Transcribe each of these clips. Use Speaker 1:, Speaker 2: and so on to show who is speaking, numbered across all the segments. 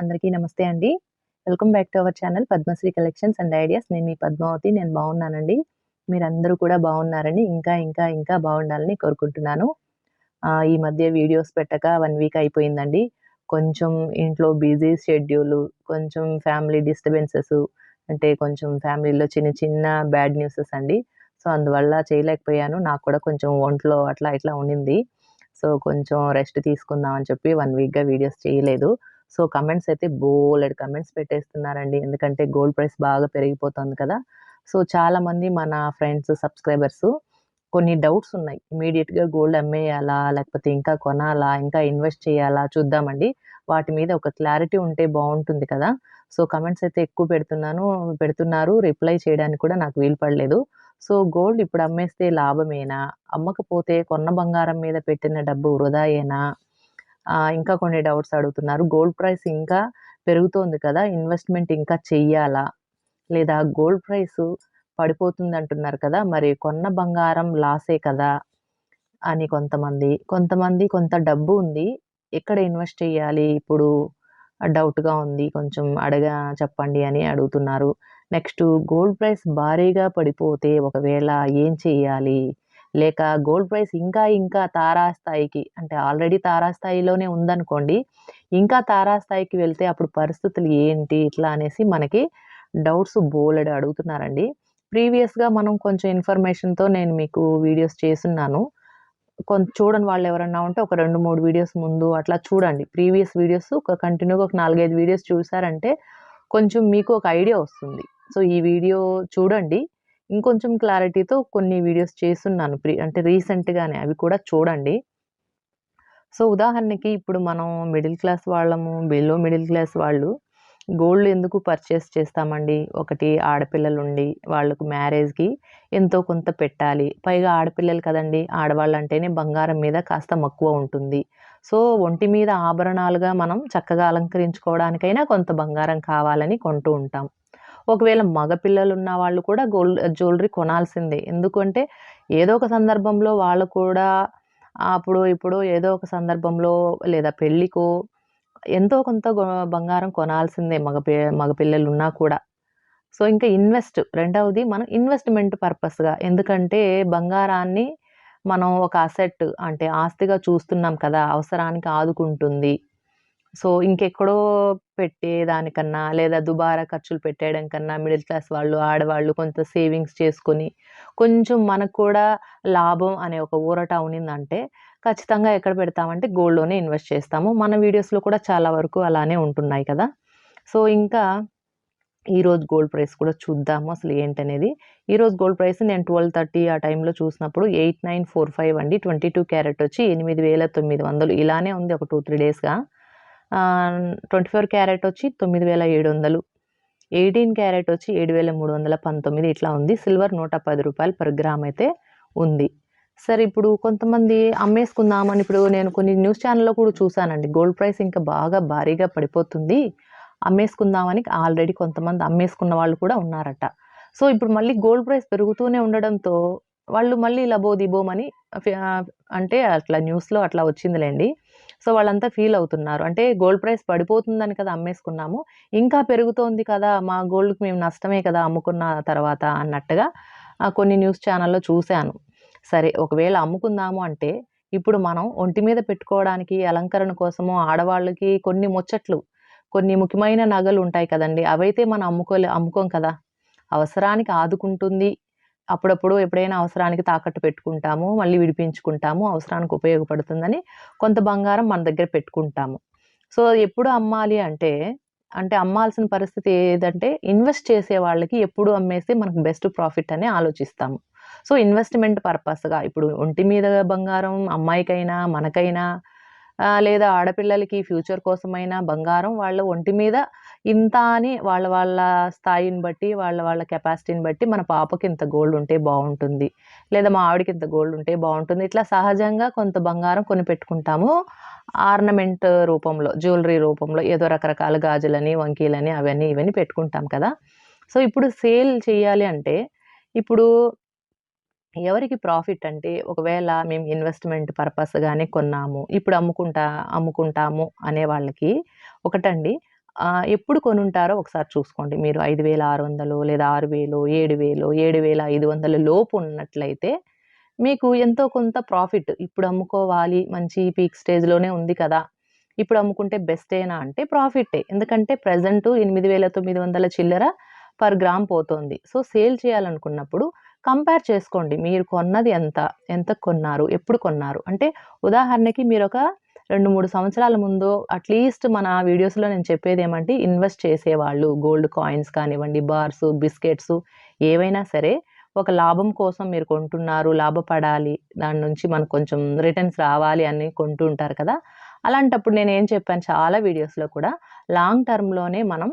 Speaker 1: అందరికీ నమస్తే అండి. Welcome back to our channel Padmashri collections and ideas. నేను మీ పద్మావతి. నేను బాగున్నానండి. మీరందరూ కూడా బాగున్నారని, ఇంకా, ఇంకా, ఇంకా బాగుండాలని కోరుకుంటున్నాను. ఈ మధ్య వీడియోస్ పెట్టక వన్ వీక్ అయిపోయిందండి. కొంచెం ఇంట్లో బిజీ షెడ్యూలు, కొంచెం ఫ్యామిలీ డిస్టర్బెన్సెస్ అంటే కొంచెం ఫ్యామిలీలో చిన్న, చిన్న బ్యాడ్ న్యూసెస్ అండి. సో, అందువల్ల చేయలేకపోయాను. నాకు కూడా కొంచెం ఒంట్లో అట్లా, ఇట్లా ఉండింది. సో, కొంచెం రెస్ట్ తీసుకుందాం అని చెప్పి వన్ వీక్‌గా వీడియోస్ చేయలేదు. సో, కమెంట్స్ అయితే బోలెడ్ కమెంట్స్ పెట్టేస్తున్నారండి. ఎందుకంటే గోల్డ్ ప్రైస్ బాగా పెరిగిపోతుంది కదా! సో, చాలామంది మన ఫ్రెండ్స్, సబ్‌స్క్రైబర్సు కొన్ని డౌట్స్ ఉన్నాయి. ఇమీడియట్గా గోల్డ్ అమ్మేయాలా? లేకపోతే ఇంకా కొనాలా? ఇంకా ఇన్వెస్ట్ చేయాలా? చూద్దామండి. వాటి మీద ఒక క్లారిటీ ఉంటే బాగుంటుంది కదా! సో, కమెంట్స్ అయితే ఎక్కువ పెడుతున్నాను పెడుతున్నారు. రిప్లై చేయడానికి కూడా నాకు వీలు పడలేదు. సో, గోల్డ్ ఇప్పుడు అమ్మేస్తే లాభమేనా? అమ్మకపోతే కొన్న బంగారం మీద పెట్టిన డబ్బు వృధాయేనా? ఇంకా కొన్ని డౌట్స్ అడుగుతున్నారు. గోల్డ్ ప్రైస్ ఇంకా పెరుగుతోంది కదా! ఇన్వెస్ట్‌మెంట్ ఇంకా చెయ్యాలా? లేదా గోల్డ్ ప్రైస్ పడిపోతుంది అంటున్నారు కదా! మరి కొన్న బంగారం లాసే కదా! అని కొంతమంది. కొంతమంది కొంత డబ్బు ఉంది. ఎక్కడ ఇన్వెస్ట్ చేయాలి ఇప్పుడు? డౌట్‌గా ఉంది. కొంచెం అడగా చెప్పండి అని అడుగుతున్నారు. నెక్స్ట్ గోల్డ్ ప్రైస్ భారీగా పడిపోతే ఒకవేళ ఏం చేయాలి? లేక గోల్డ్ ప్రైస్ ఇంకా, ఇంకా తారాస్థాయికి అంటే ఆల్రెడీ తారాస్థాయిలోనే ఉందనుకోండి. ఇంకా తారాస్థాయికి వెళ్తే అప్పుడు పరిస్థితులు ఏంటి? ఇట్లా అనేసి మనకి డౌట్స్ బోలెడు అడుగుతున్నారండి. ప్రీవియస్‌గా మనం కొంచెం ఇన్ఫర్మేషన్‌తో నేను మీకు వీడియోస్ చేసున్నాను. చూడండి చూడని వాళ్ళెవరన్నా ఉంటే ఒక 2, 3 వీడియోస్ ముందు అట్లా చూడండి. ప్రీవియస్ వీడియోస్ ఒక కంటిన్యూగా ఒక 4, 5 వీడియోస్ చూసారంటే కొంచెం మీకు ఒక ఐడియా వస్తుంది. సో, ఈ వీడియో చూడండి. ఇంకొంచెం క్లారిటీతో కొన్ని వీడియోస్ చేస్తున్నాను ప్రీ అంటే రీసెంట్‌గానే అవి కూడా చూడండి. సో, ఉదాహరణకి ఇప్పుడు మనం మిడిల్ క్లాస్ వాళ్ళము, బిలో మిడిల్ క్లాస్ వాళ్ళు గోల్డ్ ఎందుకు పర్చేస్ చేస్తామండి? ఒకటి ఆడపిల్లలుండి వాళ్ళకు మ్యారేజ్‌కి ఎంతో కొంత పెట్టాలి. పైగా ఆడపిల్లలు కదండీ! ఆడవాళ్ళంటేనే బంగారం మీద కాస్త మక్కువ ఉంటుంది. సో, ఒంటి మీద ఆభరణాలుగా మనం చక్కగా అలంకరించుకోవడానికైనా కొంత బంగారం కావాలని కొంటూ ఉంటాం. ఒకవేళ మగ పిల్లలున్న వాళ్ళు కూడా గోల్డ్ జ్యువెలరీ కొనాల్సిందే. ఎందుకంటే ఏదో ఒక సందర్భంలో వాళ్ళు కూడా అప్పుడు ఇప్పుడు ఏదో ఒక సందర్భంలో లేదా పెళ్ళికో ఎంతో కొంత బంగారం కొనాల్సిందే మగ పి ఉన్నా కూడా. సో, ఇంకా ఇన్వెస్ట్ రెండవది మనం ఇన్వెస్ట్‌మెంట్ పర్పస్‌గా ఎందుకంటే బంగారాన్ని మనం ఒక అసెట్ అంటే ఆస్తిగా చూస్తున్నాం కదా! అవసరానికి ఆదుకుంటుంది. సో, ఇంకెక్కడో పెట్టేదానికన్నా లేదా దుబారా ఖర్చులు పెట్టేయడం కన్నా మిడిల్ క్లాస్ వాళ్ళు, ఆడవాళ్ళు కొంత సేవింగ్స్ చేసుకొని కొంచెం మనకు కూడా లాభం అనే ఒక ఊరట ఉనిందంటే ఖచ్చితంగా ఎక్కడ పెడతామంటే గోల్డ్‌లోనే ఇన్వెస్ట్ చేస్తాము. మన వీడియోస్‌లో కూడా చాలా వరకు అలానే ఉంటున్నాయి కదా! సో, ఇంకా ఈరోజు గోల్డ్ ప్రైస్ కూడా చూద్దాము అసలు ఏంటనేది. ఈరోజు గోల్డ్ ప్రైస్ నేను 12:30 ఆ టైంలో చూసినప్పుడు 8945 అండి. 22 క్యారెట్ వచ్చి 8900 ఇలానే ఉంది ఒక 2, 3 డేస్‌గా. ట్వంటీ ఫోర్ క్యారెట్ వచ్చి 9700 18 క్యారెట్ వచ్చి 7319 ఇట్లా ఉంది. సిల్వర్ నూట పది రూపాయలు పర్ గ్రామ్ అయితే ఉంది. సరే ఇప్పుడు కొంతమంది అమ్మేసుకుందామని ఇప్పుడు నేను కొన్ని న్యూస్ ఛానల్లో కూడా చూసానండి. గోల్డ్ ప్రైస్ ఇంకా బాగా భారీగా పడిపోతుంది. అమ్మేసుకుందామని ఆల్రెడీ కొంతమంది అమ్మేసుకున్న వాళ్ళు కూడా ఉన్నారట. సో, ఇప్పుడు మళ్ళీ గోల్డ్ ప్రైస్ పెరుగుతూనే ఉండడంతో వాళ్ళు మళ్ళీ ఇలా బోదిబోమని అంటే అట్లా న్యూస్‌లో అట్లా వచ్చిందిలేండి సో, వాళ్ళంతా ఫీల్ అవుతున్నారు. అంటే గోల్డ్ ప్రైస్ పడిపోతుందని కదా అమ్మేసుకున్నాము. ఇంకా పెరుగుతోంది కదా! మా గోల్డ్‌కి మేము నష్టమే కదా అమ్ముకున్న తర్వాత అన్నట్టుగా కొన్ని న్యూస్ ఛానల్లో చూశాను సరే ఒకవేళ అమ్ముకుందాము అంటే ఇప్పుడు మనం ఒంటి మీద పెట్టుకోవడానికి అలంకరణ కోసము ఆడవాళ్ళకి కొన్ని ముచ్చట్లు, కొన్ని ముఖ్యమైన నగలు ఉంటాయి కదండీ! అవైతే మనం అమ్ముకోలే అమ్ముకోం కదా! అవసరానికి ఆదుకుంటుంది. అప్పుడప్పుడు ఎప్పుడైనా అవసరానికి తాకట్టు పెట్టుకుంటాము. మళ్ళీ విడిపించుకుంటాము. అవసరానికి ఉపయోగపడుతుందని కొంత బంగారం మన దగ్గర పెట్టుకుంటాము. సో, ఎప్పుడు అమ్మాలి అంటే, అంటే అమ్మాల్సిన పరిస్థితి ఏదంటే ఇన్వెస్ట్ చేసే వాళ్ళకి ఎప్పుడు అమ్మేస్తే మనకు బెస్ట్ ప్రాఫిట్ అని ఆలోచిస్తాము. సో, ఇన్వెస్ట్‌మెంట్ పర్పస్‌గా ఇప్పుడు ఒంటి మీద బంగారం అమ్మాయికైనా, మనకైనా లేదా ఆడపిల్లలకి ఫ్యూచర్ కోసమైనా బంగారం వాళ్ళ ఒంటి మీద ఇంత అని వాళ్ళ వాళ్ళ స్థాయిని బట్టి, వాళ్ళ వాళ్ళ కెపాసిటీని బట్టి మన పాపకి ఇంత గోల్డ్ ఉంటే బాగుంటుంది లేదా మా ఆవిడకి ఇంత గోల్డ్ ఉంటే బాగుంటుంది ఇట్లా సహజంగా కొంత బంగారం కొని పెట్టుకుంటాము. ఆర్నమెంట్ రూపంలో, జ్యువెలరీ రూపంలో ఏదో రకరకాల గాజులని, వంకీలని అవన్నీ ఇవన్నీ పెట్టుకుంటాం కదా! సో, ఇప్పుడు సేల్ చేయాలి అంటే ఇప్పుడు ఎవరికి ప్రాఫిట్ అంటే ఒకవేళ మేము ఇన్వెస్ట్‌మెంట్ పర్పస్‌గానే కొన్నాము. ఇప్పుడు అమ్ముకుంటా అమ్ముకుంటాము అనే వాళ్ళకి ఒకటండి ఎప్పుడు కొనుంటారో ఒకసారి చూసుకోండి. మీరు 5,600 లేదా 6,000, 7,000, 7,500 లోపు ఉన్నట్లయితే మీకు ఎంతో కొంత ప్రాఫిట్ ఇప్పుడు అమ్ముకోవాలి మంచి పీక్ స్టేజ్‌లోనే ఉంది కదా! ఇప్పుడు అమ్ముకుంటే బెస్టేనా అంటే ప్రాఫిట్టే. ఎందుకంటే ప్రెజెంట్ 8,900 చిల్లర పర్ గ్రామ్ పోతోంది. సో, సేల్ చేయాలనుకున్నప్పుడు కంపేర్ చేసుకోండి. మీరు కొన్నది ఎంత? ఎంత కొన్నారు? ఎప్పుడు కొన్నారు? అంటే ఉదాహరణకి మీరు ఒక రెండు మూడు సంవత్సరాల ముందో అట్‌లీస్ట్ మన వీడియోస్‌లో నేను చెప్పేదేమంటే ఇన్వెస్ట్ చేసేవాళ్ళు గోల్డ్ కాయిన్స్ కానివ్వండి, బార్స్, బిస్కెట్స్ ఏవైనా సరే ఒక లాభం కోసం మీరు కొంటున్నారు, లాభపడాలి, దాని నుంచి మనకు కొంచెం రిటర్న్స్ రావాలి అని కొంటూ ఉంటారు కదా! అలాంటప్పుడు నేను ఏం చెప్పాను చాలా వీడియోస్‌లో కూడా లాంగ్ టర్మ్‌లోనే మనం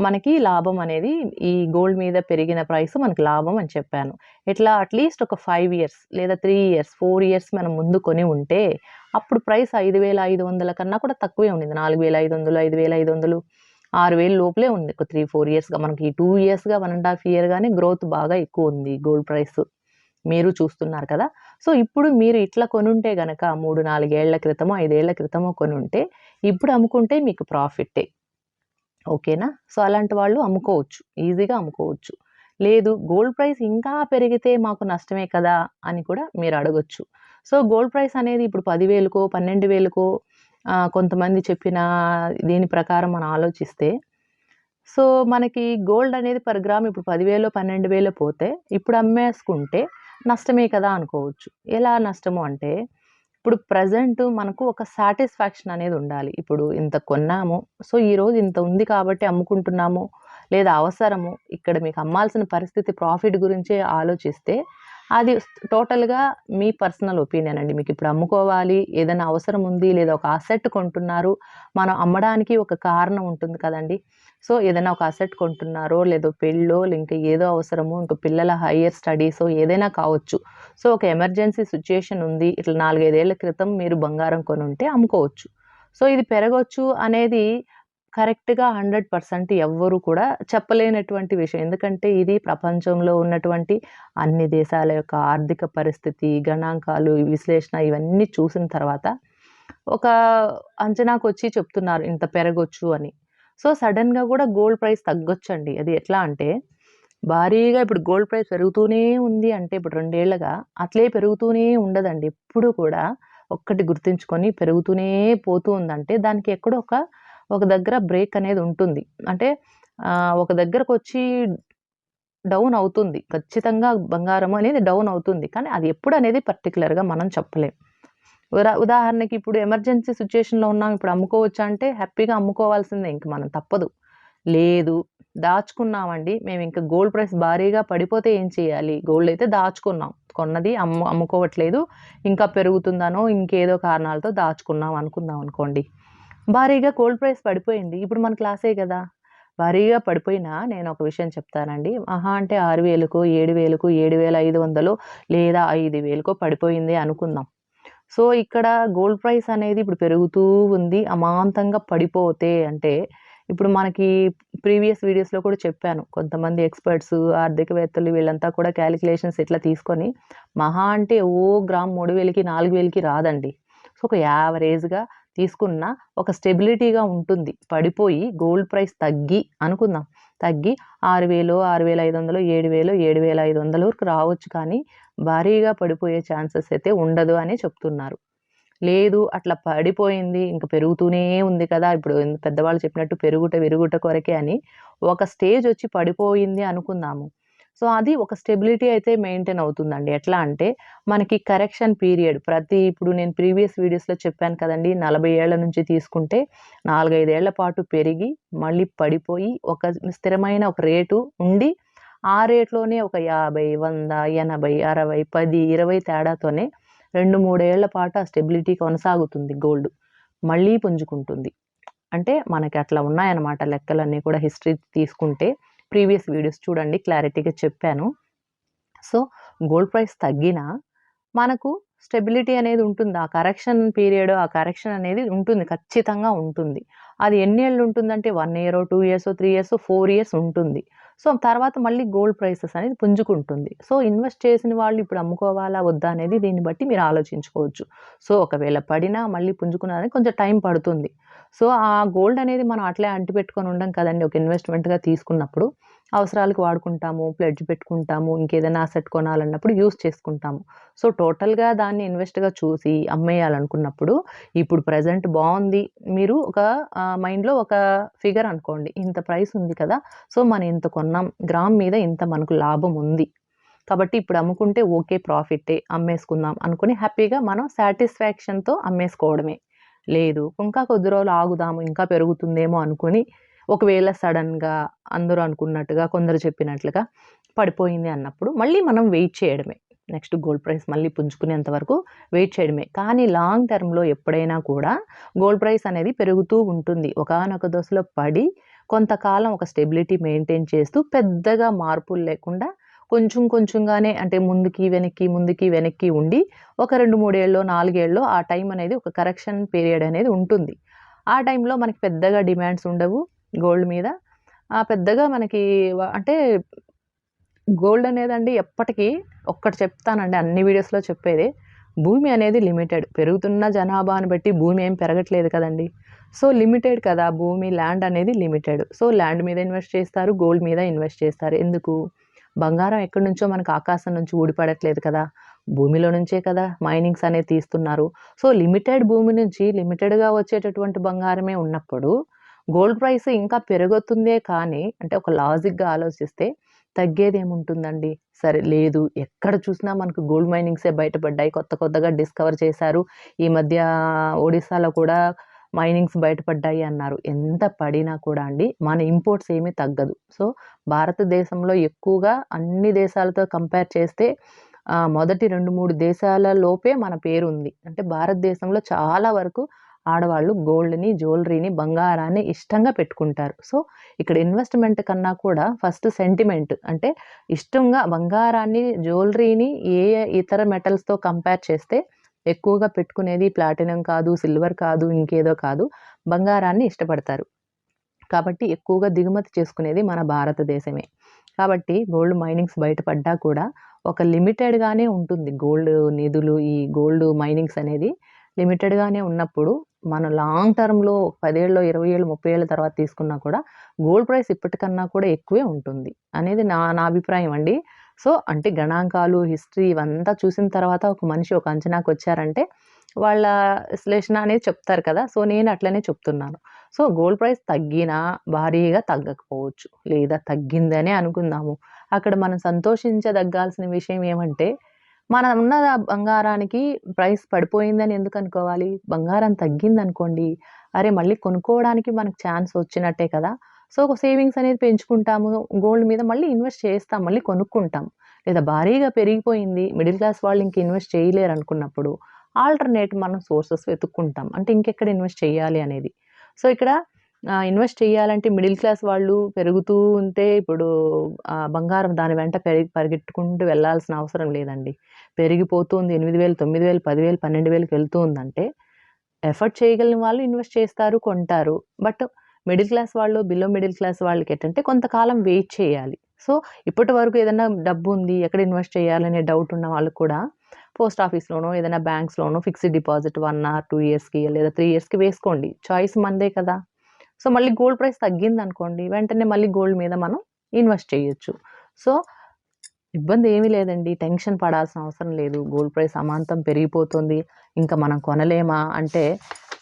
Speaker 1: మనకి లాభం అనేది ఈ గోల్డ్ మీద పెరిగిన ప్రైస్ మనకి లాభం అని చెప్పాను. ఎట్లా అట్‌లీస్ట్ ఒక ఫైవ్ ఇయర్స్ లేదా త్రీ ఇయర్స్, ఫోర్ ఇయర్స్ మనం ముందు కొని ఉంటే అప్పుడు ప్రైస్ 5,500 కన్నా కూడా తక్కువే ఉండింది. 4,500, 5,500, 6,000 లోపలే ఉంది. ఒక 3, 4 ఇయర్స్‌గా మనకి టూ ఇయర్స్‌గా, వన్ అండ్ హాఫ్ ఇయర్‌గానే గ్రోత్ బాగా ఎక్కువ ఉంది గోల్డ్ ప్రైస్. మీరు చూస్తున్నారు కదా! సో, ఇప్పుడు మీరు ఇట్లా కొనుంటే గనక మూడు నాలుగేళ్ళ క్రితమో, ఐదేళ్ళ క్రితమో కొనుంటే ఇప్పుడు అమ్ముకుంటే మీకు ప్రాఫిట్టే. ఓకేనా? సో, అలాంటి వాళ్ళు అమ్ముకోవచ్చు. ఈజీగా అమ్ముకోవచ్చు. లేదు గోల్డ్ ప్రైస్ ఇంకా పెరిగితే మాకు నష్టమే కదా! అని కూడా మీరు అడగొచ్చు. సో, గోల్డ్ ప్రైస్ అనేది ఇప్పుడు పదివేలకో పన్నెండు వేలకో కొంతమంది చెప్పిన దీని ప్రకారం మనం ఆలోచిస్తే సో, మనకి గోల్డ్ అనేది పర్ గ్రామ్ ఇప్పుడు 10,000, 12,000 పోతే ఇప్పుడు అమ్మేసుకుంటే నష్టమే కదా! అనుకోవచ్చు. ఎలా నష్టము అంటే ఇప్పుడు ప్రజెంట్ మనకు ఒక సాటిస్ఫాక్షన్ అనేది ఉండాలి. ఇప్పుడు ఇంత కొన్నాము. సో, ఈరోజు ఇంత ఉంది కాబట్టి అమ్ముకుంటున్నాము. లేదా అవసరము ఇక్కడ మీకు అమ్మాల్సిన పరిస్థితి ప్రాఫిట్ గురించే ఆలోచిస్తే అది టోటల్‌గా మీ పర్సనల్ ఒపీనియన్ అండి. మీకు ఇప్పుడు అమ్ముకోవాలి, ఏదైనా అవసరం ఉంది లేదా ఒక అసెట్ కొంటున్నారు. మనం అమ్మడానికి ఒక కారణం ఉంటుంది కదండీ! సో, ఏదైనా ఒక అసెట్ కొంటున్నారో లేదో పెళ్ళో ఇంకా ఏదో అవసరమో ఇంకా పిల్లల హైయర్ స్టడీసో ఏదైనా కావచ్చు. సో, ఒక ఎమర్జెన్సీ సిచ్యుయేషన్ ఉంది. ఇట్లా నాలుగైదేళ్ళ క్రితం మీరు బంగారం కొని ఉంటే అమ్ముకోవచ్చు. సో, ఇది పెరగవచ్చు అనేది కరెక్ట్‌గా 100% ఎవ్వరు కూడా చెప్పలేనటువంటి విషయం. ఎందుకంటే ఇది ప్రపంచంలో ఉన్నటువంటి అన్ని దేశాల యొక్క ఆర్థిక పరిస్థితి, గణాంకాలు, విశ్లేషణ ఇవన్నీ చూసిన తర్వాత ఒక అంచనాకొచ్చి చెప్తున్నారు ఇంత పెరగొచ్చు అని. సో, సడన్గా కూడా గోల్డ్ ప్రైస్ తగ్గొచ్చండి. అది ఎట్లా అంటే భారీగా ఇప్పుడు గోల్డ్ ప్రైస్ పెరుగుతూనే ఉంది అంటే ఇప్పుడు రెండేళ్ళుగా అట్లే పెరుగుతూనే ఉండదండి. ఎప్పుడు కూడా ఒక్కటి గుర్తుంచుకొని పెరుగుతూనే పోతూ ఉందంటే దానికి ఎక్కడో ఒక, ఒక దగ్గర బ్రేక్ అనేది ఉంటుంది. అంటే ఒక దగ్గరకు వచ్చి డౌన్ అవుతుంది. ఖచ్చితంగా బంగారం అనేది డౌన్ అవుతుంది. కానీ అది ఎప్పుడనేది పర్టికులర్గా మనం చెప్పలేం. ఉదాహరణకి ఇప్పుడు ఎమర్జెన్సీ సిట్యుయేషన్‌లో ఉన్నాం. ఇప్పుడు అమ్ముకోవచ్చా అంటే హ్యాపీగా అమ్ముకోవాల్సిందే ఇంక మనం తప్పదు. లేదు దాచుకున్నామండి. మేము ఇంకా గోల్డ్ ప్రైస్ భారీగా పడిపోతే ఏం చేయాలి? గోల్డ్ అయితే దాచుకున్నాం. కొన్నది అమ్ము అమ్ముకోవట్లేదు. ఇంకా పెరుగుతుందనో ఇంకేదో కారణాలతో దాచుకున్నాం అనుకుందాం అనుకోండి. భారీగా గోల్డ్ ప్రైస్ పడిపోయింది. ఇప్పుడు మన క్లాసే కదా భారీగా పడిపోయినా ఒక విషయం చెప్తానండి. మహా అంటే 6,000కో, 7,000కో, 7,500 లేదా 5,000కో పడిపోయింది అనుకుందాం. సో, ఇక్కడ గోల్డ్ ప్రైస్ అనేది ఇప్పుడు పెరుగుతూ ఉంది. అమాంతంగా పడిపోతే అంటే ఇప్పుడు మనకి ప్రీవియస్ వీడియోస్‌లో కూడా చెప్పాను. కొంతమంది ఎక్స్‌పర్ట్స్, ఆర్థికవేత్తలు వీళ్ళంతా కూడా క్యాలిక్యులేషన్స్ ఇట్లా తీసుకొని మహా అంటే ఓ గ్రామ్ 3,000కి, 4,000కి రాదండి. సో, ఒక యావరేజ్‌గా తీసుకున్న ఒక స్టెబిలిటీగా ఉంటుంది. పడిపోయి గోల్డ్ ప్రైస్ తగ్గి అనుకుందాం. తగ్గి 6,000, 6,500, 7,000, 7,500 వరకు రావచ్చు కానీ భారీగా పడిపోయే ఛాన్సెస్ అయితే ఉండదు అని చెప్తున్నారు. లేదు అట్లా పడిపోయింది. ఇంక పెరుగుతూనే ఉంది కదా! ఇప్పుడు పెద్దవాళ్ళు చెప్పినట్టు పెరుగుట విరుగుట కొరకే అని ఒక స్టేజ్ వచ్చి పడిపోయింది అనుకుందాము. సో, అది ఒక స్టెబిలిటీ అయితే మెయింటైన్ అవుతుందండి. ఎట్లా అంటే మనకి కరెక్షన్ పీరియడ్ ప్రతి ఇప్పుడు నేను ప్రీవియస్ వీడియోస్‌లో చెప్పాను కదండి నలభై ఏళ్ళ నుంచి తీసుకుంటే నాలుగైదేళ్ళ పాటు పెరిగి మళ్ళీ పడిపోయి ఒక స్థిరమైన ఒక రేటు ఉండి ఆ రేట్‌లోనే ఒక యాభై వంద ఎనభై అరవై పది ఇరవై తేడాతోనే రెండు మూడేళ్ళ పాటు ఆ స్టెబిలిటీ కొనసాగుతుంది గోల్డ్. మళ్ళీ పుంజుకుంటుంది. అంటే మనకి అట్లా ఉన్నాయన్నమాట లెక్కలన్నీ కూడా హిస్టరీ తీసుకుంటే ప్రీవియస్ వీడియోస్ చూడండి క్లారిటీగా చెప్పాను. సో, గోల్డ్ ప్రైస్ తగ్గినా మనకు స్టెబిలిటీ అనేది ఉంటుంది. ఆ కరెక్షన్ పీరియడ్, ఆ కరెక్షన్ అనేది ఉంటుంది. ఖచ్చితంగా ఉంటుంది. అది ఎన్ని ఏళ్ళు ఉంటుందంటే one year two years three years four years ఉంటుంది. సో, తర్వాత మళ్ళీ గోల్డ్ ప్రైసెస్ అనేది పుంజుకుంటుంది. సో, ఇన్వెస్ట్ చేసిన వాళ్ళు ఇప్పుడు అమ్ముకోవాలా? వద్దా? అనేది దీన్ని బట్టి మీరు ఆలోచించుకోవచ్చు. సో, ఒకవేళ పడినా మళ్ళీ పుంజుకున్నదానికి కొంచెం టైం పడుతుంది. సో, ఆ గోల్డ్ అనేది మనం అట్లే అంటిపెట్టుకొని ఉండం కదండీ! ఒక ఇన్వెస్ట్‌మెంట్‌గా తీసుకున్నప్పుడు. అవసరాలకు వాడుకుంటాము, ప్లెడ్జ్ పెట్టుకుంటాము, ఇంకేదైనా అసెట్ కొనాలన్నప్పుడు యూజ్ చేసుకుంటాము. సో, టోటల్‌గా దాన్ని ఇన్వెస్ట్‌గా చూసి అమ్మేయాలనుకున్నప్పుడు, ఇప్పుడు ప్రజెంట్ బాగుంది మీరు ఒక మైండ్‌లో ఒక ఫిగర్ అనుకోండి. ఇంత ప్రైస్ ఉంది కదా! సో, మనం ఇంత కొన్నాం. గ్రామ్ మీద ఇంత మనకు లాభం ఉంది. కాబట్టి ఇప్పుడు అమ్ముకుంటే ఓకే. ప్రాఫిట్టే. అమ్మేసుకుందాం అనుకుని హ్యాపీగా మనం సాటిస్ఫాక్షన్‌తో అమ్మేసుకోవడమే. లేదు ఇంకా కొద్ది రోజులు ఆగుదాము, ఇంకా పెరుగుతుందేమో అనుకుని, ఒకవేళ సడన్గా అందరూ అనుకున్నట్టుగా, కొందరు చెప్పినట్లుగా పడిపోయింది అన్నప్పుడు మళ్ళీ మనం వెయిట్ చేయడమే. నెక్స్ట్ గోల్డ్ ప్రైస్ మళ్ళీ పుంజుకునేంత వరకు వెయిట్ చేయడమే. కానీ లాంగ్ టర్మ్‌లో ఎప్పుడైనా కూడా గోల్డ్ ప్రైస్ అనేది పెరుగుతూ ఉంటుంది. ఒకానొక దశలో పడి కొంతకాలం ఒక స్టెబిలిటీ మెయింటైన్ చేస్తూ పెద్దగా మార్పులు లేకుండా కొంచెం కొంచెంగానే అంటే ముందుకి, వెనక్కి, ముందుకి, వెనక్కి ఉండి ఒక రెండు మూడేళ్ళలో నాలుగేళ్ళలో ఆ టైం అనేది ఒక కరెక్షన్ పీరియడ్ అనేది ఉంటుంది. ఆ టైంలో మనకి పెద్దగా డిమాండ్స్ ఉండవు గోల్డ్ మీద. పెద్దగా మనకి అంటే గోల్డ్ అనేదండి ఎప్పటికీ ఒక్కటి చెప్తానండి అన్ని వీడియోస్‌లో చెప్పేదే. భూమి అనేది లిమిటెడ్. పెరుగుతున్న జనాభాను బట్టి భూమి ఏం పెరగట్లేదు కదండి సో, లిమిటెడ్ కదా! భూమి ల్యాండ్ అనేది లిమిటెడ్. సో, ల్యాండ్ మీద ఇన్వెస్ట్ చేస్తారు. గోల్డ్ మీద ఇన్వెస్ట్ చేస్తారు. ఎందుకు? బంగారం ఎక్కడి నుంచో మనకు ఆకాశం నుంచి ఊడిపడట్లేదు కదా! భూమిలో నుంచే కదా మైనింగ్స్ అనేది తీస్తున్నారు. సో, లిమిటెడ్ భూమి నుంచి లిమిటెడ్‌గా వచ్చేటటువంటి బంగారమే ఉన్నప్పుడు, గోల్డ్ ప్రైస్ ఇంకా పెరుగుతుందే కానీ అంటే ఒక లాజిక్‌గా ఆలోచిస్తే తగ్గేదేముంటుందండి? సరే లేదు ఎక్కడ చూసినా మనకు గోల్డ్ మైనింగ్సే బయటపడ్డాయి. కొత్త కొత్తగా డిస్కవర్ చేశారు. ఈ మధ్య ఒడిశాలో కూడా మైనింగ్స్ బయటపడ్డాయి అన్నారు. ఎంత పడినా కూడా అండి మన ఇంపోర్ట్స్ ఏమీ తగ్గదు. సో, భారతదేశంలో ఎక్కువగా అన్ని దేశాలతో కంపేర్ చేస్తే మొదటి 2, 3 దేశాల లోపే మన పేరుంది. అంటే భారతదేశంలో చాలా వరకు ఆడవాళ్ళు గోల్డ్‌ని, జ్యువెలరీని బంగారాన్ని ఇష్టంగా పెట్టుకుంటారు. సో, ఇక్కడ ఇన్వెస్ట్‌మెంట్ కన్నా కూడా ఫస్ట్ సెంటిమెంట్ అంటే ఇష్టంగా బంగారాన్ని, జ్యువెలరీని ఏ ఇతర మెటల్స్‌తో కంపేర్ చేస్తే ఎక్కువగా పెట్టుకునేది ప్లాటినం కాదు, సిల్వర్ కాదు, ఇంకేదో కాదు. బంగారాన్ని ఇష్టపడతారు. కాబట్టి ఎక్కువగా దిగుమతి చేసుకునేది మన భారతదేశమే. కాబట్టి గోల్డ్ మైనింగ్స్ బయటపడ్డా కూడా ఒక లిమిటెడ్‌గానే ఉంటుంది. గోల్డ్ నిధులు, ఈ గోల్డ్ మైనింగ్స్ అనేది లిమిటెడ్‌గానే ఉన్నప్పుడు మన లాంగ్ టర్మ్‌లో పదేళ్ళు ఇరవై ఏళ్ళు, 30 ఏళ్ళ తర్వాత తీసుకున్నా కూడా గోల్డ్ ప్రైస్ ఇప్పటికన్నా కూడా ఎక్కువే ఉంటుంది. అనేది నా నా అభిప్రాయం అండి. సో, అంటే గణాంకాలు, హిస్టరీ ఇవంతా చూసిన తర్వాత ఒక మనిషి ఒక అంచనాకొచ్చారంటే వాళ్ళ విశ్లేషణ అనేది చెప్తారు కదా! సో, నేను అట్లనే చెప్తున్నాను. సో, గోల్డ్ ప్రైస్ తగ్గినా భారీగా తగ్గకపోవచ్చు. లేదా తగ్గిందనే అనుకుందాము. అక్కడ మనం సంతోషించదగ్గాల్సిన విషయం ఏమంటే, మనం ఉన్న బంగారానికి ప్రైస్ పడిపోయిందని ఎందుకు అనుకోవాలి? బంగారం తగ్గిందనుకోండి, అరే! మళ్ళీ కొనుక్కోవడానికి మనకు ఛాన్స్ వచ్చినట్టే కదా! సో, ఒక సేవింగ్స్ అనేది పెంచుకుంటాము. గోల్డ్ మీద మళ్ళీ ఇన్వెస్ట్ చేస్తాం. మళ్ళీ కొనుక్కుంటాం. లేదా భారీగా పెరిగిపోయింది. మిడిల్ క్లాస్ వాళ్ళు ఇంక ఇన్వెస్ట్ చేయలేరు అనుకున్నప్పుడు ఆల్టర్‌నేట్ మనం సోర్సెస్ వెతుక్కుంటాం. అంటే ఇంకెక్కడ ఇన్వెస్ట్ చేయాలి అనేది. సో, ఇక్కడ ఇన్వెస్ట్ చేయాలంటే మిడిల్ క్లాస్ వాళ్ళు పెరుగుతూ ఉంటే ఇప్పుడు బంగారం దాని వెంట పెరి పరిగెట్టుకుంటూ వెళ్ళాల్సిన అవసరం లేదండి. పెరిగిపోతుంది ఎనిమిది వేలు తొమ్మిది వేలు పదివేలు పన్నెండు వేలకు వెళ్తూ ఉందంటే ఎఫర్ట్ చేయగలిగిన వాళ్ళు ఇన్వెస్ట్ చేస్తారు, కొంటారు. బట్ మిడిల్ క్లాస్ వాళ్ళు, బిలో మిడిల్ క్లాస్ వాళ్ళకి ఏంటంటే కొంతకాలం వెయిట్ చేయాలి. సో, ఇప్పటి వరకు డబ్బు ఉంది ఎక్కడ ఇన్వెస్ట్ చేయాలనే డౌట్ ఉన్న వాళ్ళకి కూడా పోస్ట్ ఆఫీస్‌లోనో, ఏదైనా బ్యాంక్స్‌లోనో fixed deposit one or two ఇయర్స్‌కి లేదా త్రీ ఇయర్స్‌కి వేసుకోండి. చాయిస్ మనదే కదా! సో, మళ్ళీ గోల్డ్ ప్రైస్ తగ్గిందనుకోండి, వెంటనే మళ్ళీ గోల్డ్ మీద మనం ఇన్వెస్ట్ చేయొచ్చు. సో, ఇబ్బంది ఏమీ లేదండి. టెన్షన్ పడాల్సిన అవసరం లేదు. గోల్డ్ ప్రైస్ అమాంతం పెరిగిపోతుంది. ఇంకా మనం కొనలేమా? అంటే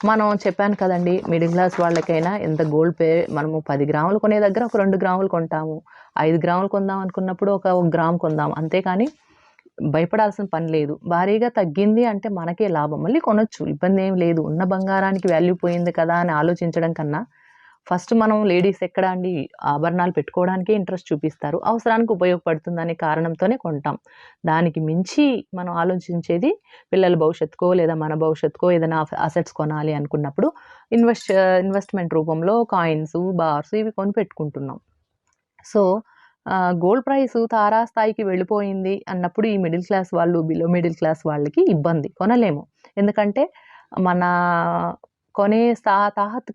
Speaker 1: మనం చెప్పాను కదండి మిడిల్ క్లాస్ వాళ్ళకైనా ఎంత గోల్డ్ పే మనము పది గ్రాములు కొనే దగ్గర ఒక రెండు గ్రాములు కొంటాము. ఐదు గ్రాములు కొందాం అనుకున్నప్పుడు ఒక, ఒక గ్రామ్ కొందాం. అంతేకాని భయపడాల్సిన పని లేదు. భారీగా తగ్గింది అంటే మనకే లాభం. మళ్ళీ కొనొచ్చు. ఇబ్బందేం లేదు. ఉన్న బంగారానికి వాల్యూ పోయింది కదా! అని ఆలోచించడం కన్నా ఫస్ట్ మనం లేడీస్ ఎక్కడ అండి ఆభరణాలు పెట్టుకోవడానికే ఇంట్రెస్ట్ చూపిస్తారు. అవసరానికి ఉపయోగపడుతుందనే కారణంతోనే కొంటాం. దానికి మించి మనం ఆలోచించేది పిల్లల భవిష్యత్తుకో లేదా మన భవిష్యత్తుకో ఏదైనా అసెట్స్ కొనాలి అనుకున్నప్పుడు ఇన్వెస్ట్ ఇన్వెస్ట్‌మెంట్ రూపంలో కాయిన్స్, బార్స్ ఇవి కొని పెట్టుకుంటున్నాం. సో, గోల్డ్ ప్రైస్ తారాస్థాయికి వెళ్ళిపోయింది అన్నప్పుడు ఈ మిడిల్ క్లాస్ వాళ్ళు, బిలో మిడిల్ క్లాస్ వాళ్ళకి ఇబ్బంది. కొనలేము. ఎందుకంటే మన కొనే స్థా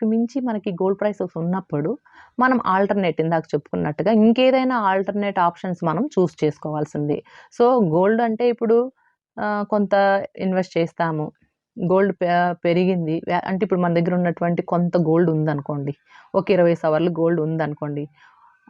Speaker 1: మించి మనకి గోల్డ్ ప్రైసెస్ ఉన్నప్పుడు మనం ఆల్టర్‌నేట్ ఇందాక చెప్పుకున్నట్టుగా ఇంకేదైనా ఆల్టర్‌నేట్ ఆప్షన్స్ మనం చూస్ చేసుకోవాల్సింది సో, గోల్డ్ అంటే ఇప్పుడు కొంత ఇన్వెస్ట్ చేస్తాము. గోల్డ్ పెరిగింది. అంటే ఇప్పుడు మన దగ్గర ఉన్నటువంటి కొంత గోల్డ్ ఉందనుకోండి. ఒక 20 సవర్లు గోల్డ్ ఉందనుకోండి.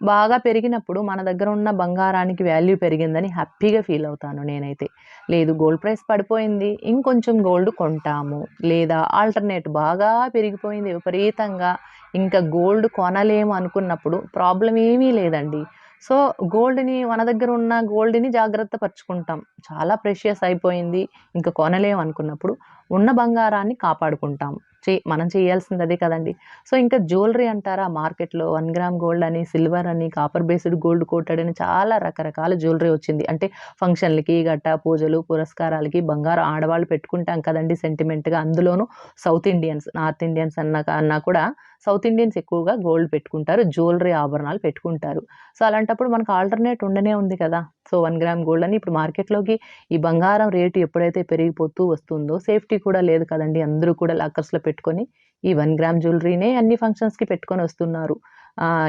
Speaker 1: బాగా పెరిగినప్పుడు మన దగ్గర ఉన్న బంగారానికి వాల్యూ పెరిగిందని హ్యాపీగా ఫీల్ అవుతాను నేనైతే. లేదు గోల్డ్ ప్రైస్ పడిపోయింది. ఇంకొంచెం గోల్డ్ కొంటాము. లేదా ఆల్టర్‌నేట్ బాగా పెరిగిపోయింది విపరీతంగా. ఇంకా గోల్డ్ కొనలేము అనుకున్నప్పుడు ప్రాబ్లం ఏమీ లేదండి. సో, గోల్డ్‌ని మన దగ్గర ఉన్న గోల్డ్‌ని జాగ్రత్త పరుచుకుంటాం. చాలా ప్రెషియస్ అయిపోయింది. ఇంకా కొనలేము అనుకున్నప్పుడు ఉన్న బంగారాన్ని కాపాడుకుంటాం. చే మనం చేయాల్సింది అదే కదండీ! సో, ఇంకా జ్యువెలరీ అంటారా మార్కెట్‌లో వన్ గ్రామ్ గోల్డ్ అని, సిల్వర్ అని, కాపర్ బేస్డ్ గోల్డ్ కోటెడ్ అని చాలా రకరకాల జ్యువెలరీ వచ్చింది. అంటే ఫంక్షన్‌లకి గట్ట పూజలు, పురస్కారాలకి బంగారం ఆడవాళ్ళు పెట్టుకుంటాం కదండీ సెంటిమెంట్‌గా. అందులోనూ సౌత్ ఇండియన్స్, నార్త్ ఇండియన్స్ అన్నా కన్నా కూడా సౌత్ ఇండియన్స్ ఎక్కువగా గోల్డ్ పెట్టుకుంటారు. జ్యువెలరీ ఆభరణాలు పెట్టుకుంటారు. సో, అలాంటప్పుడు మనకు ఆల్టర్‌నేట్ ఉండనే ఉంది కదా! సో, వన్ గ్రామ్ గోల్డ్ అని ఇప్పుడు మార్కెట్‌లోకి ఈ బంగారం రేటు ఎప్పుడైతే పెరిగిపోతూ వస్తుందో సేఫ్టీ కూడా లేదు కదండి అందరూ కూడా లాకర్స్‌లో పెట్టుకొని ఈ వన్ గ్రామ్ జ్యువెలరీనే అన్ని ఫంక్షన్స్‌కి పెట్టుకొని వస్తున్నారు.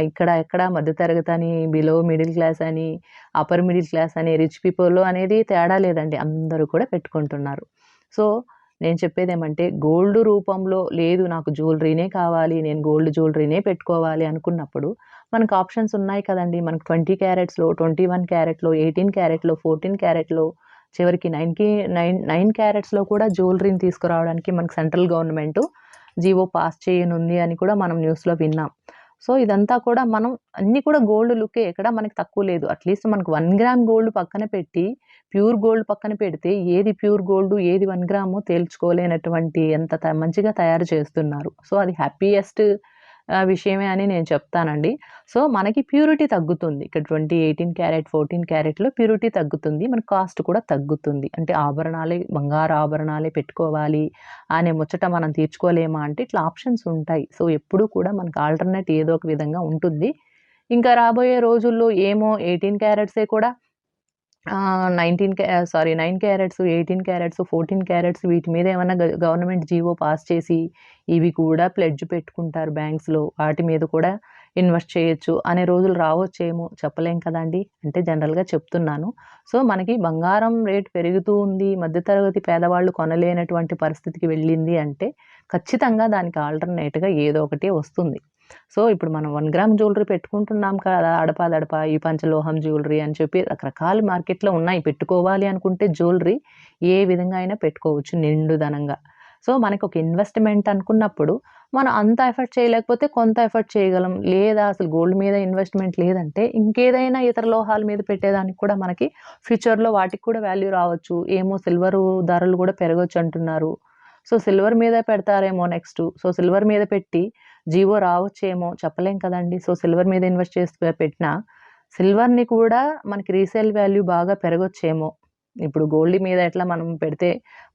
Speaker 1: ఇక్కడ ఎక్కడ మధ్య తరగతి అని, బిలో మిడిల్ క్లాస్ అని, అప్పర్ మిడిల్ క్లాస్ అని, రిచ్ పీపుల్ అనేది తేడా లేదండి. అందరూ కూడా పెట్టుకుంటున్నారు. సో, నేను చెప్పేదేమంటే గోల్డ్ రూపంలో లేదు నాకు జ్యువెలరీనే కావాలి. నేను గోల్డ్ జ్యువెలరీనే పెట్టుకోవాలి అనుకున్నప్పుడు మనకు ఆప్షన్స్ ఉన్నాయి కదండి మనకు 20 క్యారెట్స్‌లో, 21 క్యారెట్‌లో, 18 క్యారెట్‌లో, 14 క్యారెట్‌లో చివరికి నైన్కి నైన్ నైన్ క్యారెట్స్‌లో కూడా జ్యువెలరీని తీసుకురావడానికి మనకు సెంట్రల్ గవర్నమెంట్ జీవో పాస్ చేయనుంది అని కూడా మనం న్యూస్‌లో విన్నాం. సో, ఇదంతా కూడా మనం అన్నీ కూడా గోల్డ్ లుకే ఎక్కడ మనకి తక్కువ లేదు. అట్‌లీస్ట్ మనకు వన్ గ్రామ్ గోల్డ్ పక్కన పెట్టి ప్యూర్ గోల్డ్ పక్కన పెడితే ఏది ప్యూర్ గోల్డ్, ఏది వన్ గ్రామో తేల్చుకోలేనటువంటి ఎంత త మంచిగా తయారు చేస్తున్నారు. సో, అది హ్యాపీయెస్ట్ విషయమే అని నేను చెప్తానండి. సో, మనకి ప్యూరిటీ తగ్గుతుంది. ఇక్కడ 20, 18 క్యారెట్, 14 క్యారెట్‌లో ప్యూరిటీ తగ్గుతుంది. మన కాస్ట్ కూడా తగ్గుతుంది. అంటే ఆభరణాలే బంగారు ఆభరణాలే పెట్టుకోవాలి అనే ముచ్చట మనం తీర్చుకోలేమా అంటే ఇట్లా ఆప్షన్స్ ఉంటాయి. సో, ఎప్పుడూ కూడా మనకు ఆల్టర్‌నేట్ ఏదో ఒక విధంగా ఉంటుంది. ఇంకా రాబోయే రోజుల్లో ఏమో 18 క్యారెట్సే కూడా నైన్టీన్ క్యా sorry nine carats, 18 carats, 14 carats వీటి మీద ఏమైనా గవర్నమెంట్ జీవో పాస్ చేసి ఇవి కూడా ప్లెడ్జ్ పెట్టుకుంటారు బ్యాంక్స్‌లో. వాటి మీద కూడా ఇన్వెస్ట్ చేయొచ్చు అనే రోజులు రావచ్చేమో చెప్పలేం కదండీ! అంటే జనరల్‌గా చెప్తున్నాను. సో, మనకి బంగారం రేట్ పెరుగుతూ ఉంది. మధ్య తరగతి పేదవాళ్ళు కొనలేనటువంటి పరిస్థితికి వెళ్ళింది అంటే ఖచ్చితంగా దానికి ఆల్టర్‌నేట్‌గా ఏదో ఒకటి వస్తుంది. సో, ఇప్పుడు మనం వన్ గ్రామ్ జ్యువెలరీ పెట్టుకుంటున్నాం కదా! అడపా దడప ఈ పంచలోహం జ్యువెలరీ అని చెప్పి రకరకాల మార్కెట్‌లో ఉన్నాయి. పెట్టుకోవాలి అనుకుంటే జ్యువెలరీ ఏ విధంగా అయినా పెట్టుకోవచ్చు నిండుదనంగా. సో, మనకు ఒక ఇన్వెస్ట్‌మెంట్ అనుకున్నప్పుడు మనం అంత ఎఫర్ట్ చేయలేకపోతే కొంత ఎఫర్ట్ చేయగలం. లేదా అసలు గోల్డ్ మీద ఇన్వెస్ట్‌మెంట్ లేదంటే ఇంకేదైనా ఇతర లోహాల మీద పెట్టేదానికి కూడా మనకి ఫ్యూచర్‌లో వాటికి కూడా వాల్యూ రావచ్చు. ఏమో సిల్వర్ ధరలు కూడా పెరగచ్చు అంటున్నారు. సో, సిల్వర్ మీద పెడతారేమో నెక్స్ట్ సో, సిల్వర్ మీద పెట్టి జీవో రావచ్చేమో చెప్పలేం కదండీ! సో, సిల్వర్ మీద ఇన్వెస్ట్ చేసి పెట్టినా సిల్వర్‌ని కూడా మనకి రీసేల్ వాల్యూ బాగా పెరగొచ్చేమో. ఇప్పుడు గోల్డ్ మీద ఎట్లా మనం పెడితే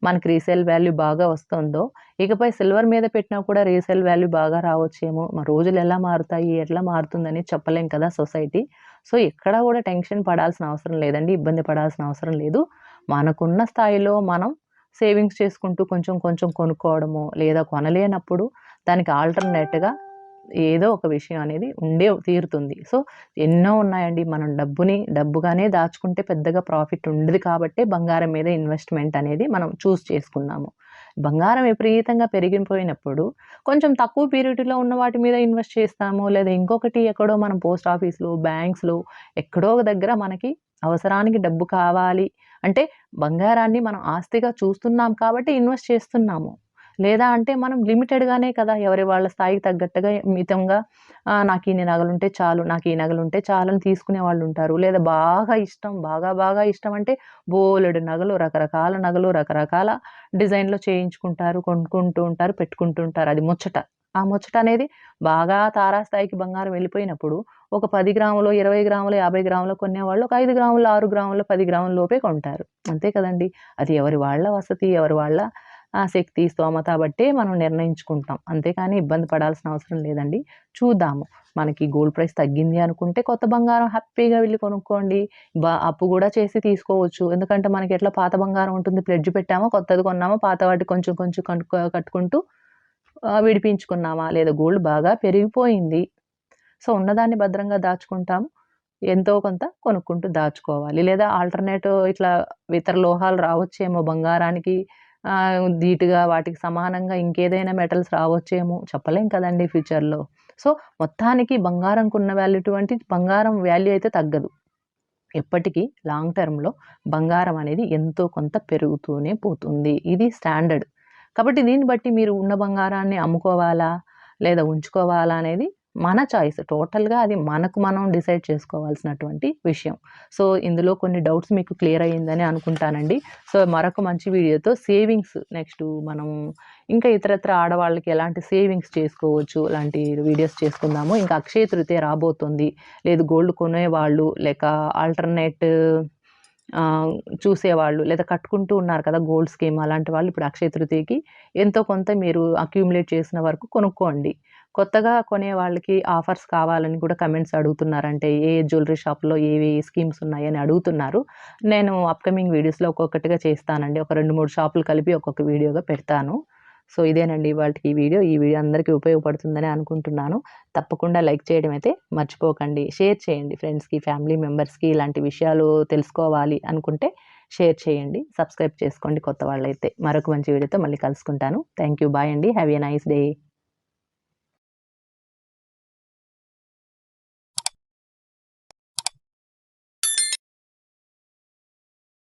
Speaker 1: మనకి రీసేల్ వాల్యూ బాగా వస్తుందో, ఇకపై సిల్వర్ మీద పెట్టినా కూడా రీసేల్ వాల్యూ బాగా రావచ్చేమో. మా రోజులు ఎలా మారుతాయి? ఎట్లా మారుతుందని చెప్పలేం కదా సొసైటీ. సో, ఎక్కడ కూడా టెన్షన్ పడాల్సిన అవసరం లేదండి. ఇబ్బంది పడాల్సిన అవసరం లేదు. మనకున్న స్థాయిలో మనం సేవింగ్స్ చేసుకుంటూ కొంచెం కొంచెం కొనుక్కోవడము లేదా కొనలేనప్పుడు దానికి ఆల్టర్‌నేట్‌గా ఏదో ఒక విషయం అనేది ఉండే తీరుతుంది. సో, ఎన్నో ఉన్నాయండి. మనం డబ్బుని డబ్బుగానే దాచుకుంటే పెద్దగా ప్రాఫిట్ ఉండదు కాబట్టి బంగారం మీద ఇన్వెస్ట్‌మెంట్ అనేది మనం చూస్ చేసుకున్నాము. బంగారం విపరీతంగా పెరిగిపోయినప్పుడు కొంచెం తక్కువ పీరియడ్లో ఉన్న వాటి మీద ఇన్వెస్ట్ చేస్తాము. లేదా ఇంకొకటి ఎక్కడో మనం పోస్ట్ ఆఫీస్‌లో, బ్యాంక్స్‌లో ఎక్కడో ఒక దగ్గర మనకి అవసరానికి డబ్బు కావాలి అంటే బంగారాన్ని మనం ఆస్తిగా చూస్తున్నాం కాబట్టి ఇన్వెస్ట్ చేస్తున్నాము. లేదా అంటే మనం లిమిటెడ్‌గానే కదా! ఎవరి వాళ్ళ స్థాయికి తగ్గట్టుగా మితంగా నాకు నాకు నగలు నగలుంటే చాలు, నాకు ఈ నగలుంటే చాలని తీసుకునే వాళ్ళు ఉంటారు లేదా బాగా ఇష్టం, బాగా బాగా ఇష్టం అంటే బోలెడు నగలు, రకరకాల నగలు, రకరకాల డిజైన్‌లో చేయించుకుంటారు, కొనుక్కుంటూ ఉంటారు, పెట్టుకుంటూ ఉంటారు. అది ముచ్చట. ఆ ముచ్చట అనేది బాగా తారాస్థాయికి బంగారం వెళ్ళిపోయినప్పుడు ఒక పది గ్రాములు ఇరవై గ్రాములు యాభై గ్రాములు కొనేవాళ్ళు ఒక ఐదు గ్రాములు ఆరు గ్రాములు పది గ్రాముల లోపే కొంటారు. అంతే కదండీ! అది ఎవరి వాళ్ళ వసతి, ఎవరి వాళ్ళ ఆ శక్తి, స్తోమత బట్టే మనం నిర్ణయించుకుంటాం. అంతేకాని ఇబ్బంది పడాల్సిన అవసరం లేదండి. చూద్దాము. మనకి గోల్డ్ ప్రైస్ తగ్గింది అనుకుంటే కొత్త బంగారం హ్యాపీగా వెళ్ళి కొనుక్కోండి. బా అప్పు కూడా చేసి తీసుకోవచ్చు. ఎందుకంటే మనకి ఎట్లా పాత బంగారం ఉంటుంది. ప్లెడ్జ్ పెట్టామో కొత్తది కొన్నామో పాత వాటి కొంచెం కొంచెం కనుక్కో కట్టుకుంటూ విడిపించుకున్నామా, లేదా గోల్డ్ బాగా పెరిగిపోయింది. సో, ఉన్నదాన్ని భద్రంగా దాచుకుంటాము. ఎంతో కొంత కొనుక్కుంటూ దాచుకోవాలి. లేదా ఆల్టర్నేటివ్ ఇట్లా ఇతర లోహాలు రావచ్చేమో బంగారానికి ధీటుగా వాటికి సమానంగా ఇంకేదైనా మెటల్స్ రావచ్చేమో చెప్పలేం కదండీ ఫ్యూచర్‌లో. సో, మొత్తానికి బంగారంకున్న వాల్యూటువంటి బంగారం వాల్యూ అయితే తగ్గదు. ఎప్పటికీ లాంగ్ టర్మ్‌లో బంగారం అనేది ఎంతో కొంత పెరుగుతూనే పోతుంది. ఇది స్టాండర్డ్. కాబట్టి దీన్ని బట్టి మీరు ఉన్న బంగారాన్ని అమ్ముకోవాలా? లేదా ఉంచుకోవాలా? అనేది మన చాయిస్. టోటల్‌గా అది మనకు మనం డిసైడ్ చేసుకోవాల్సినటువంటి విషయం. సో, ఇందులో కొన్ని డౌట్స్ మీకు క్లియర్ అయ్యిందని అనుకుంటానండి. సో, మరొక మంచి వీడియోతో సేవింగ్స్ నెక్స్ట్ మనం ఇంకా ఇతరత్ర ఆడవాళ్ళకి ఎలాంటి సేవింగ్స్ చేసుకోవచ్చు అలాంటి వీడియోస్ చేసుకుందాము. ఇంకా అక్షయ తృతీయ రాబోతుంది. లేదు గోల్డ్ కొనేవాళ్ళు లేక ఆల్టర్‌నేట్ చూసేవాళ్ళు లేదా కట్టుకుంటూ ఉన్నారు కదా! గోల్డ్ స్కీమ్ అలాంటి వాళ్ళు ఇప్పుడు అక్షయ తృతీయకి ఎంతో కొంత మీరు అక్యూములేట్ చేసిన వరకు కొనుక్కోండి. కొత్తగా కొనే వాళ్ళకి ఆఫర్స్ కావాలని కూడా కమెంట్స్ అడుగుతున్నారంటే ఏ జ్యువెలరీ షాప్‌లో ఏవి స్కీమ్స్ ఉన్నాయని అడుగుతున్నారు. నేను అప్‌కమింగ్ వీడియోస్‌లో ఒక్కొక్కటిగా చేస్తానండి. ఒక 2, 3 షాపులు కలిపి ఒక్కొక్క వీడియోగా పెడతాను. సో, ఇదేనండి ఇవాల్టికి ఈ వీడియో. ఈ వీడియో అందరికీ ఉపయోగపడుతుందని అనుకుంటున్నాను. తప్పకుండా లైక్ చేయడం అయితే మర్చిపోకండి. షేర్ చేయండి ఫ్రెండ్స్‌కి, ఫ్యామిలీ మెంబర్స్‌కి ఇలాంటి విషయాలు తెలుసుకోవాలి అనుకుంటే షేర్ చేయండి. సబ్స్క్రైబ్ చేసుకోండి కొత్త వాళ్ళైతే. మరొక మంచి వీడియోతో మళ్ళీ కలుసుకుంటాను. Thank you. బాయ్ అండి. Have a nice day.